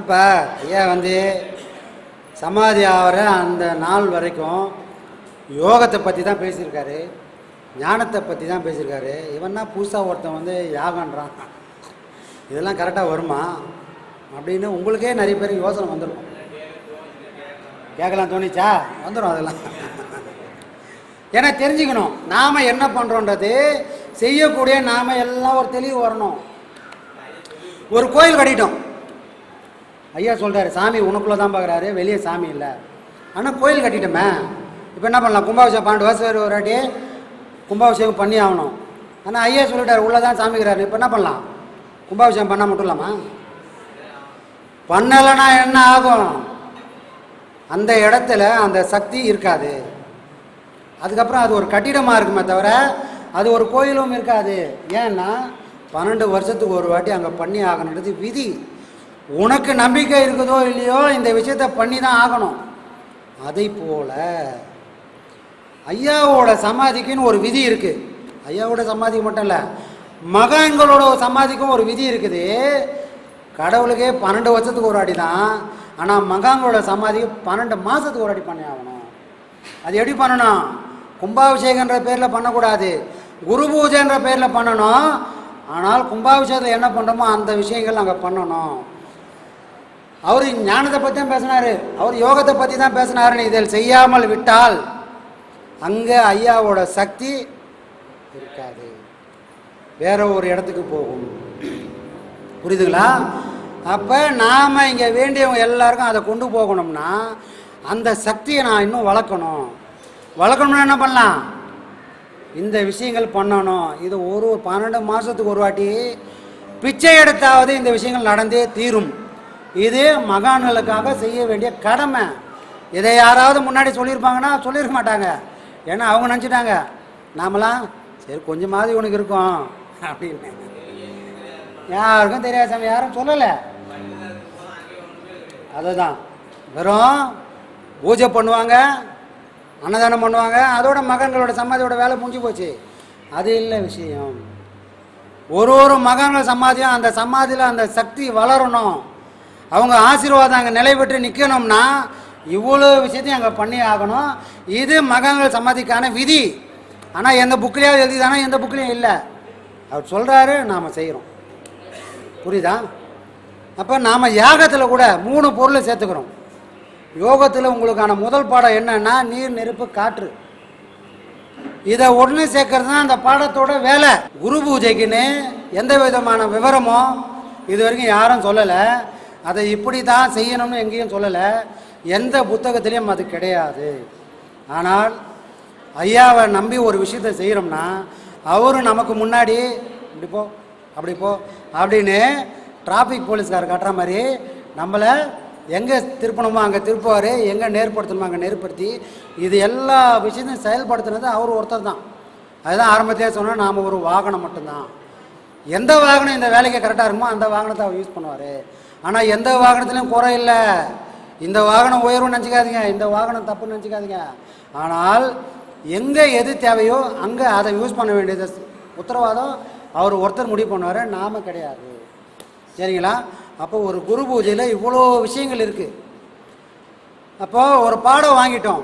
என்னப்பா ஐயா வந்து சமாதி ஆகிற அந்த நாள் வரைக்கும் யோகத்தை பற்றி தான் பேசியிருக்காரு ஞானத்தை பற்றி தான் பேசியிருக்காரு. இவன்னா புதுசாக ஒருத்தன் வந்து யாகன்றான். இதெல்லாம் கரெக்டாக வருமா? அப்படின்னு உங்களுக்கே நிறைய பேருக்கு யோசனை வந்துடும் கேட்கலாம் தோணிச்சா? வந்துடும் அதெல்லாம். ஏன்னா தெரிஞ்சுக்கணும் நாம் என்ன பண்ணுறோன்றது செய்யக்கூடிய நாம் எல்லாம் ஒரு தெளிவு வரணும். ஒரு கோயில் கட்டிட்டோம். ஐயா சொல்கிறாரு சாமி உனக்குள்ளே தான் பார்க்குறாரு வெளியே சாமி இல்லை. ஆனால் கோயில் கட்டிட்டோமே. இப்போ என்ன பண்ணலாம்? கும்பாபிஷேகம் பன்னெண்டு வருஷம் ஒரு வாட்டி. கும்பாபிஷேகம் பண்ணி ஆகணும். ஆனால் ஐயா சொல்லிட்டார் உள்ளே தான் சாமிக்கிறாரு. இப்போ என்ன பண்ணலாம்? கும்பாபிஷேகம் பண்ணால் மட்டும் இல்லாமா? பண்ணலைன்னா என்ன ஆகும்? அந்த இடத்துல அந்த சக்தி இருக்காது. அதுக்கப்புறம் அது ஒரு கட்டிடமாக இருக்குமே தவிர அது ஒரு கோயிலும் இருக்காது. ஏன்னா பன்னெண்டு வருஷத்துக்கு ஒரு வாட்டி அங்கே பண்ணி ஆகணுன்றது விதி. உனக்கு நம்பிக்கை இருக்குதோ இல்லையோ இந்த விஷயத்த பண்ணி தான் ஆகணும். அதை போல் ஐயாவோட சமாதிக்குன்னு ஒரு விதி இருக்குது ஐயாவோட சமாதிக்கு மட்டும் இல்லை மகான்களோட சமாதிக்கும் ஒரு விதி இருக்குது. கடவுளுக்கே பன்னெண்டு வருஷத்துக்கு ஒரு அடி தான் ஆனால் மகான்களோட சமாதிக்கு பன்னெண்டு மாதத்துக்கு ஒரு அடி பண்ணி ஆகணும். அது எப்படி பண்ணணும்? கும்பாபிஷேகன்ற பேரில் பண்ணக்கூடாது. குரு பூஜைன்ற பேரில் பண்ணணும். ஆனால் கும்பாபிஷேகத்தில் என்ன பண்ணுறோமோ அந்த விஷயங்கள் நாங்கள் பண்ணணும். அவர் ஞானத்தை பற்றி தான் பேசினார். அவர் யோகத்தை பற்றி தான் பேசினாருன்னு இதில் செய்யாமல் விட்டால் அங்கே ஐயாவோட சக்தி இருக்காது. வேற ஒரு இடத்துக்கு போகும். புரியுதுங்களா? அப்போ நாம் இங்கே வேண்டியவங்க எல்லாருக்கும் அதை கொண்டு போகணும்னா அந்த சக்தியை நான் இன்னும் வளர்க்கணும். வளர்க்கணும்னா என்ன பண்ணலாம்? இந்த விஷயங்கள் பண்ணணும். இது ஒரு ஒரு பன்னெண்டு மாதத்துக்கு ஒரு வாட்டி பிச்சை எடுத்தாவது இந்த விஷயங்கள் நடந்தே தீரும். இது மகான்களுக்காக செய்ய வேண்டிய கடமை. இதை யாராவது முன்னாடி சொல்லியிருப்பாங்கன்னா சொல்லியிருக்க மாட்டாங்க. ஏன்னா அவங்க நினச்சிட்டாங்க நாமெல்லாம் சரி கொஞ்சமாவது இவனுக்கு இருக்கும். அப்படின்னு. யாருக்கும் தெரியாது சாமி யாரும் சொல்லலை. அதுதான். வெறும் பூஜை பண்ணுவாங்க அன்னதானம் பண்ணுவாங்க அதோட மகன்களோட சமாதியோட வேலை முடிஞ்சு போச்சு. அது இல்லை விஷயம். ஒரு ஒரு மகன்கள் சமாதியும் அந்த சமாதியில் அந்த சக்தி வளரணும். அவங்க ஆசீர்வாதம் அங்கே நிலை பெற்று நிற்கணும்னா இவ்வளோ விஷயத்தையும் அங்கே பண்ணி ஆகணும். இது மகன்கள் சமாதிக்கான விதி. ஆனால் எந்த புக்லேயாவது எழுதிதானா? எந்த புக்லேயும் இல்லை. அவர் சொல்கிறாரு நாம் செய்கிறோம் புரியுதா? அப்போ நாம் யாகத்தில் கூட மூணு பொருளை சேர்த்துக்கிறோம். யோகத்தில் உங்களுக்கான முதல் பாடம் என்னன்னா நீர் நெருப்பு காற்று. இதை உடனே சேர்க்கறது தான் அந்த பாடத்தோட வேலை. குரு பூஜைக்குன்னு எந்த விதமான விவரமோ இது வரைக்கும் யாரும் சொல்லலை. அதை இப்படி தான் செய்யணும்னு எங்கேயும் சொல்லலை. எந்த புத்தகத்திலையும் அது கிடையாது. ஆனால் ஐயாவை நம்பி ஒரு விஷயத்தை செய்கிறோம்னா அவரும் நமக்கு முன்னாடி இப்படி போ அப்படி போ அப்படின்னு டிராஃபிக் போலீஸ்கார் காட்டுற மாதிரி நம்மளை எங்கே திருப்பணுமோ அங்கே திருப்புவார் எங்கே நேர்படுத்தணுமோ அங்கே நேர்படுத்தி இது எல்லா விஷயத்தையும் செயல்படுத்துனது அவர் ஒருத்தர் தான். அதுதான் ஆரம்பத்திலே சொன்னால் நாம் ஒரு வாகனம் மட்டும்தான். எந்த வாகனம் இந்த வேலைக்கு கரெக்டாக இருக்குமோ அந்த வாகனத்தை அவர் யூஸ் பண்ணுவார். ஆனால் எந்த வாகனத்துலையும் குறை இல்லை. இந்த வாகனம் உயர்வுன்னு நினச்சிக்காதீங்க இந்த வாகனம் தப்புன்னு நினச்சிக்காதீங்க. ஆனால் எங்கே எது தேவையோ அங்கே அதை யூஸ் பண்ண வேண்டியது. உத்தரவாதம் அவர் ஒருத்தர் முடிவு பண்ணுவார் நாம கிடையாது. சரிங்களா? அப்போ ஒரு குரு பூஜையில் இவ்வளோ விஷயங்கள் இருக்குது அப்போது ஒரு பாடம் வாங்கிட்டோம்.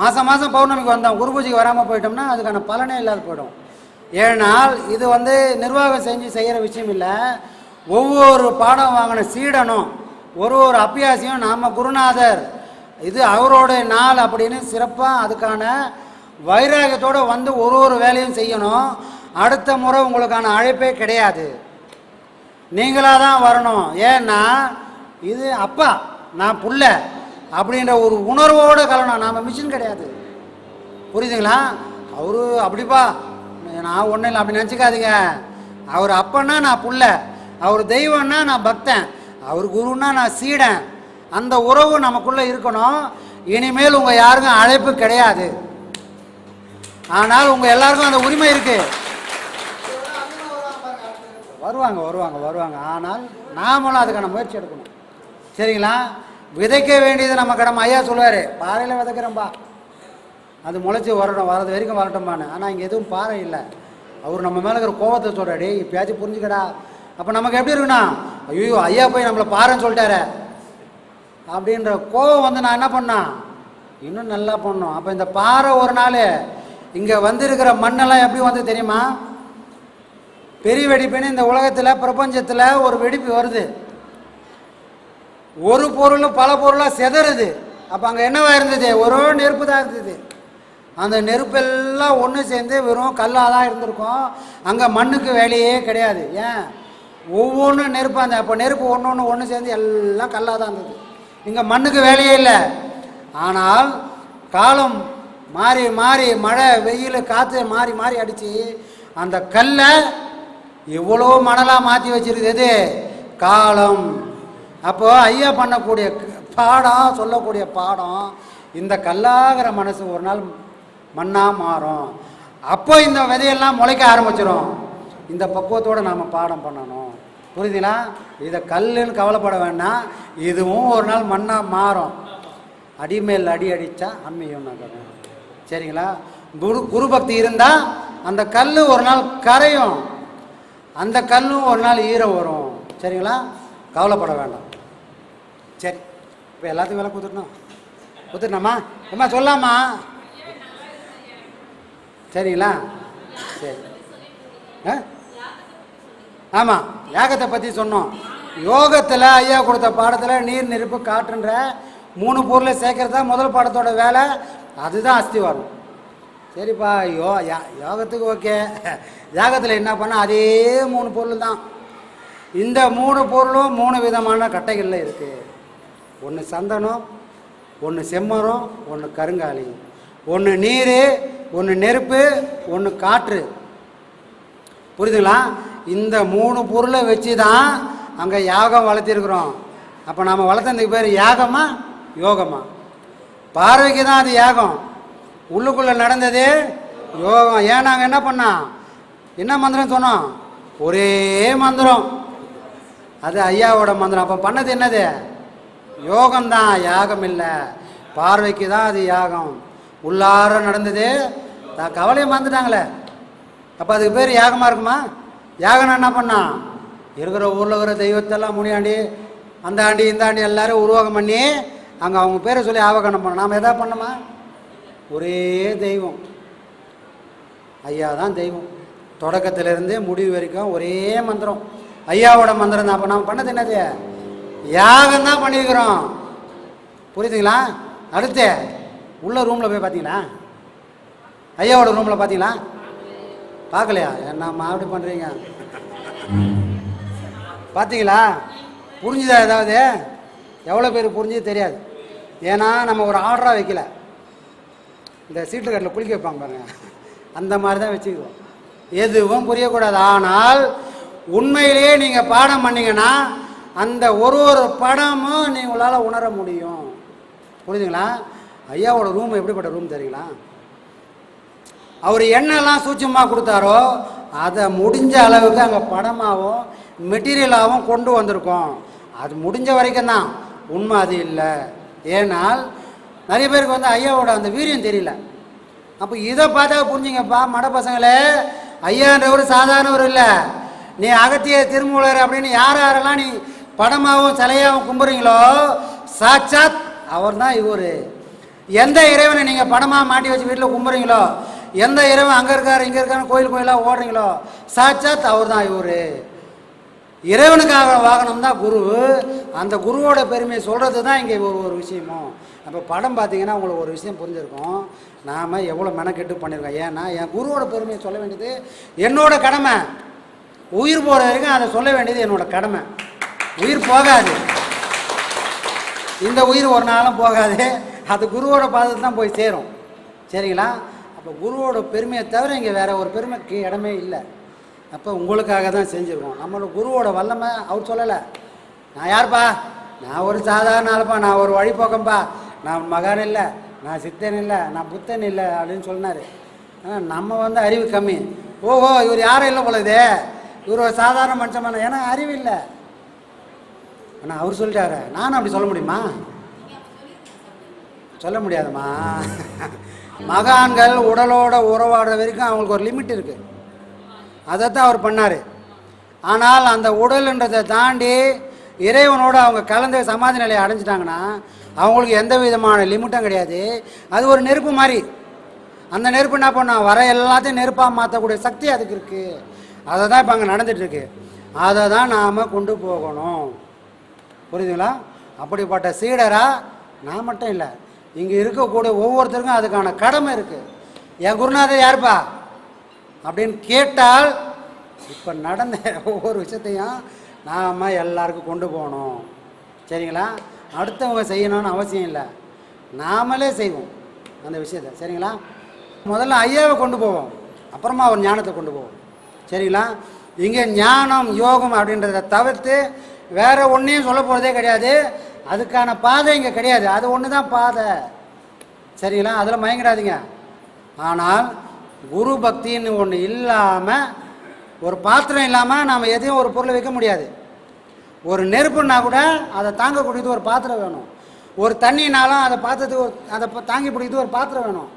மாதம் மாதம் பௌர்ணமிக்கு வந்தோம். குரு பூஜைக்கு வராமல் போயிட்டோம்னா அதுக்கான பலனே இல்லாத போயிடும். ஏனால் இது வந்து நிர்வாகம் செஞ்சு செய்கிற விஷயம் இல்லை. ஒவ்வொரு பாடம் வாங்கின சீடனும் ஒரு ஒரு அபியாசியும் நாம் குருநாதர் இது அவரோடைய நாள் அப்படின்னு சிறப்பாக அதுக்கான வைராகியத்தோடு வந்து ஒரு ஒரு வேலையும் செய்யணும். அடுத்த முறை உங்களுக்கான அழைப்பே கிடையாது. நீங்களாக தான் வரணும். ஏன்னா இது அப்பா நான் புள்ள அப்படின்ற ஒரு உணர்வோடு கலணும். நாம் மிஷின் கிடையாது. புரியுதுங்களா? அவரு அப்படிப்பா நான் ஒன்றும் இல்லை அப்படி நினச்சிக்காதீங்க. அவர் அப்பன்னா நான் புள்ள அவர் தெய்வம்னா நான் பக்தன் அவர் குருன்னா நான் சீடன். அந்த உறவு நமக்குள்ளே இருக்கணும். இனிமேல் உங்கள் யாருக்கும் அழைப்பு கிடையாது. ஆனால் உங்கள் எல்லாருக்கும் அந்த உரிமை இருக்குது வருவாங்க வருவாங்க வருவாங்க. ஆனால் நாமளும் அதுக்கான முயற்சி எடுக்கணும். சரிங்களா? விதைக்க வேண்டியது நம்ம கடமை. ஐயா சொல்லுவார் பாறையில் விதைக்கிறோம்பா. அது முளைச்சி வரணும் வரது வரைக்கும் வரட்டும்பான்னு ஆனால் இங்கே எதுவும் பாறை இல்லை. அவர் நம்ம மேலே இருக்கிற கோவத்தை சொல்கிறாடி இப்பயாச்சும் புரிஞ்சுக்கடா. அப்போ நமக்கு எப்படி இருக்குண்ணா ஐயோ ஐயா போய் நம்மளை பாருன்னு சொல்லிட்டாரு. அப்படின்ற கோவம் வந்து நான் என்ன பண்ணேன்? இன்னும் நல்லா பண்ணோம். அப்போ இந்த பாறை ஒரு நாள் இங்கே வந்திருக்கிற மண்ணெல்லாம் எப்படி வந்து தெரியுமா? பெரிய வெடிப்புன்னு இந்த உலகத்தில் பிரபஞ்சத்தில் ஒரு வெடிப்பு வருது. ஒரு பொருளும் பல பொருளாக செதறுது. அப்போ அங்கே என்னவா இருந்தது? ஒரு நெருப்பு தான் இருந்தது. அந்த நெருப்பெல்லாம் ஒன்று சேர்ந்து வெறும் கல்லாக தான் இருந்திருக்கும். அங்கே மண்ணுக்கு வேலையே கிடையாது. ஏன்? ஒவ்வொன்றும் நெருப்பு அந்த அப்போ நெருப்பு ஒன்று ஒன்று ஒன்று சேர்ந்து எல்லாம் கல்லாக தான் இருந்தது. இங்கே மண்ணுக்கு வேலையே இல்லை. ஆனால் காலம் மாறி மாறி மழை வெயில் காற்று மாறி மாறி அடித்து அந்த கல்லை எவ்வளோ மணலாக மாற்றி வச்சிருக்குது காலம். அப்போது ஐயா பண்ணக்கூடிய பாடம் சொல்லக்கூடிய பாடம் இந்த கல்லாகிற மனசு ஒரு நாள் மண்ணாக மாறும். அப்போ இந்த விதையெல்லாம் முளைக்க ஆரம்பிச்சிடும் இந்த பக்குவத்தோடு நாம் பாடம் பண்ணணும். புரியுதுங்களா? இதை கல்லுன்னு கவலைப்பட வேண்டாம். இதுவும் ஒரு நாள் மண்ணாக மாறும். அடிமேல் அடி அடித்தா அம்மியும் நகரும். சரிங்களா? குரு குரு பக்தி இருந்தால் அந்த கல் ஒரு நாள் கரையும். அந்த கல்லும் ஒரு நாள் ஈரம் வரும். சரிங்களா? கவலைப்பட வேண்டாம். சரி இப்போ எல்லாத்துக்கும் வேலை கொடுத்துட்டோம் கொடுத்துட்டோமா அம்மா சொல்லாமா சரிங்களா? சரி. ஆ? ஆமாம் யாகத்தை பற்றி சொன்னோம். யோகத்தில் ஐயா கொடுத்த பாடத்தில் நீர் நெருப்பு காற்றுன்ற மூணு பொருளை சேர்க்கறது தான் முதல் பாடத்தோட வேலை. அதுதான் அஸ்திவாரம். சரிப்பா யோ யா யோகத்துக்கு ஓகே. யாகத்தில் என்ன பண்ணால் அதே மூணு பொருள் தான் இந்த மூணு பொருளும் மூணு விதமான கட்டைகளில் இருக்குது ஒன்று சந்தனம் ஒன்று செம்மரம் ஒன்று கருங்காலி. ஒன்று நீர் ஒன்று நெருப்பு ஒன்று காற்று. புரியுதுங்களா? இந்த மூணு பொருளை வச்சு தான் அங்கே யாகம் வளர்த்திருக்கிறோம். அப்போ நாம் வளர்த்ததுக்கு பேர் யாகமா யோகமா? பார்வைக்கு தான் அது யாகம். உள்ளுக்குள்ளே நடந்தது யோகம். ஏன் நாங்கள் என்ன பண்ணோம்? என்ன மந்திரம் சொன்னோம்? ஒரே மந்திரம். அது ஐயாவோட மந்திரம். அப்போ பண்ணது என்னது? யோகம்தான். யாகம் இல்லை. பார்வைக்கு தான் அது யாகம். உள்ளார நடந்தது. த- கவலையை மறந்துட்டாங்களே. அப்போ அதுக்கு பேர் யாகமாக இருக்குமா? யாகம்னா என்ன பண்ணான் இருக்கிற ஊரில் இருக்கிற தெய்வத்தெல்லாம் முனியாண்டி அந்த ஆண்டி இந்த ஆண்டி எல்லாரும் உருவாகம் பண்ணி அங்கே அவங்க பேரை சொல்லி ஆவகனம் பண்ண நாம் எதா பண்ணோமா ஒரே தெய்வம். ஐயா தான் தெய்வம். தொடக்கத்திலிருந்து முடிவு வரைக்கும் ஒரே மந்திரம். ஐயாவோட மந்திரம் தான். அப்போ நாம் பண்ணது என்னது? யாகம் தான் பண்ணியிருக்கிறோம் புரியுதுங்களா? அடுத்து. உள்ள ரூமில் போய் பார்த்தீங்களா? ஐயாவோட ரூமில் பார்த்தீங்களா? பார்க்கலையா? என்னம்மா அப்படி பண்ணுறீங்க பார்த்தீங்களா? புரிஞ்சுதா ஏதாவது? எவ்வளோ பேர் புரிஞ்சது தெரியாது. ஏன்னா நம்ம ஒரு ஆர்டராக வைக்கல. இந்த சீட்டு கட்டில் குளிக்க வைப்பாங்க பாருங்க. அந்த மாதிரி தான் வச்சுக்குவோம். எதுவும் புரியக்கூடாது. ஆனால் உண்மையிலேயே நீங்கள் பாடம் பண்ணீங்கன்னா அந்த ஒரு ஒரு படமும் நீங்களால் உணர முடியும். புரியுதுங்களா ஐயாவோட ரூம் எப்படிப்பட்ட ரூம் தெரியுங்களா? அவர் என்னெல்லாம் சூட்சமாக கொடுத்தாரோ அதை முடிஞ்ச அளவுக்கு அங்கே படமாகவும் மெட்டீரியலாகவும் கொண்டு வந்திருக்கோம். அது முடிஞ்ச வரைக்கும் தான் உண்மை அது இல்லை. ஏனால் நிறைய பேருக்கு வந்து ஐயாவோட அந்த வீரியம் தெரியல. அப்போ இதை பார்த்தா புரிஞ்சுங்கப்பா மட பசங்களே ஐயான்றவர் சாதாரணவர் இல்லை. நீ அகத்திய திருமூலர் அப்படின்னு யார் யாரெல்லாம் நீ படமாகவும் சிலையாகவும் கும்புறீங்களோ சாட்சாத் அவர் தான் இவர். எந்த இறைவனை நீங்கள் படமாக மாட்டி வச்சு வீட்டில் கும்புறீங்களோ எந்த இறைவன் அங்கே இருக்கார் இங்கே இருக்காரு கோயில் கோயிலாக ஓடுறீங்களோ சாட்சாத் அவர் தான் இவர். இறைவனுக்காக வாகனம் தான் குரு. அந்த குருவோட பெருமையை சொல்கிறது தான் இங்கே ஒரு ஒரு விஷயமும். அப்போ படம் பார்த்தீங்கன்னா உங்களுக்கு ஒரு விஷயம் புரிஞ்சிருக்கும். நாம் எவ்வளோ மெனக்கெட்டு பண்ணியிருக்கோம் ஏன்னா என் குருவோட பெருமையை சொல்ல வேண்டியது என்னோடய கடமை. உயிர் போகிற வரைக்கும் அதை சொல்ல வேண்டியது என்னோடய கடமை. உயிர் போகாது. இந்த உயிர் ஒரு நாளும் போகாது. அது குருவோட பாதத்தில் தான் போய் சேரும். சரிங்களா? அப்போ குருவோட பெருமையை தவிர இங்கே வேற ஒரு பெருமைக்கு இடமே இல்லை. அப்போ உங்களுக்காக தான் செஞ்சுருக்கோம். நம்மளோட குருவோட வல்லமை அவர் சொல்லலை. நான் யார்ப்பா? நான் ஒரு சாதாரண ஆளுப்பா. நான் ஒரு வழிபோக்கம்பா நான் மகான் இல்லை. நான் சித்தன் இல்லை. நான் புத்தன் இல்லை அப்படின்னு சொன்னார். ஆனால் நம்ம வந்து அறிவு கம்மி. ஓஹோ இவர் யாரும் இல்லை போலதே இவர் ஒரு சாதாரண மனுஷமான ஏன்னா அறிவு இல்லை. ஆனால் அவர் சொல்லிட்டாரு. நானும் அப்படி சொல்ல முடியுமா? சொல்ல முடியாதும்மா. மகான்கள் உடலோட உறவாடுற வரைக்கும் அவங்களுக்கு ஒரு லிமிட் இருக்குது அதை தான் அவர் பண்ணார். ஆனால் அந்த உடல்ன்றதை தாண்டி இறைவனோட அவங்க கலந்த சமாதி நிலையை அடைஞ்சிட்டாங்கன்னா அவங்களுக்கு எந்த விதமான லிமிட்டும் கிடையாது. அது ஒரு நெருப்பு மாதிரி. அந்த நெருப்பு என்ன பண்ணா வர எல்லாத்தையும் நெருப்பாக மாற்றக்கூடிய சக்தி அதுக்கு இருக்குது அதை தான் இப்போ அங்கே நடந்துகிட்ருக்கு அதை தான் நாம் கொண்டு போகணும். புரியுதுங்களா? அப்படிப்பட்ட சீடராக நான் மட்டும் இல்லை இங்கே இருக்கக்கூடிய ஒவ்வொருத்தருக்கும் அதுக்கான கடமை இருக்குது என் குருநாதர் யாருப்பா? அப்படின்னு கேட்டால் இப்போ நடந்த ஒவ்வொரு விஷயத்தையும் நாம் எல்லாருக்கும் கொண்டு போகணும். சரிங்களா? அடுத்தவங்க செய்யணும்னு அவசியம் இல்லை. நாமளே செய்வோம் அந்த விஷயத்தை. சரிங்களா? முதல்ல ஐயாவை கொண்டு போவோம். அப்புறமா அவர் ஞானத்தை கொண்டு போவோம். சரிங்களா? இங்கே ஞானம் யோகம் அப்படின்றத தவிர்த்து வேறு ஒன்றையும் சொல்ல போகிறதே கிடையாது. அதுக்கான பாதை இங்கே கிடையாது. அது ஒன்று தான் பாதை. சரிங்களா? அதில் மயங்கிடாதீங்க ஆனால் குரு பக்தின்னு ஒன்று இல்லாமல் ஒரு பாத்திரம் இல்லாமல் நாம் எதையும் ஒரு பொருளை வைக்க முடியாது. ஒரு நெருப்புன்னா கூட அதை தாங்கக்கூடியது ஒரு பாத்திரம் வேணும். ஒரு தண்ணினாலும் அதை பாத்திரத்துக்கு ஒரு அதை தாங்கி பிடிக்கிறது ஒரு பாத்திரம் வேணும்.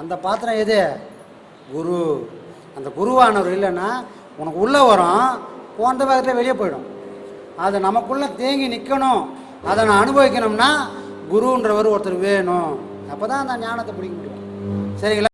அந்த பாத்திரம் எது? குரு. அந்த குருவானவர் இல்லைன்னா உனக்கு உள்ளே வரும் போன்ற வேகத்தில் வெளியே போயிடும். அது நமக்குள்ளே தேங்கி நிற்கணும் அதை நான் அனுபவிக்கணும்னா குருன்றவர் ஒருத்தர் வேணும். அப்போ தான் அந்த ஞானத்தை பிடிக்க முடியும். சரிங்களா?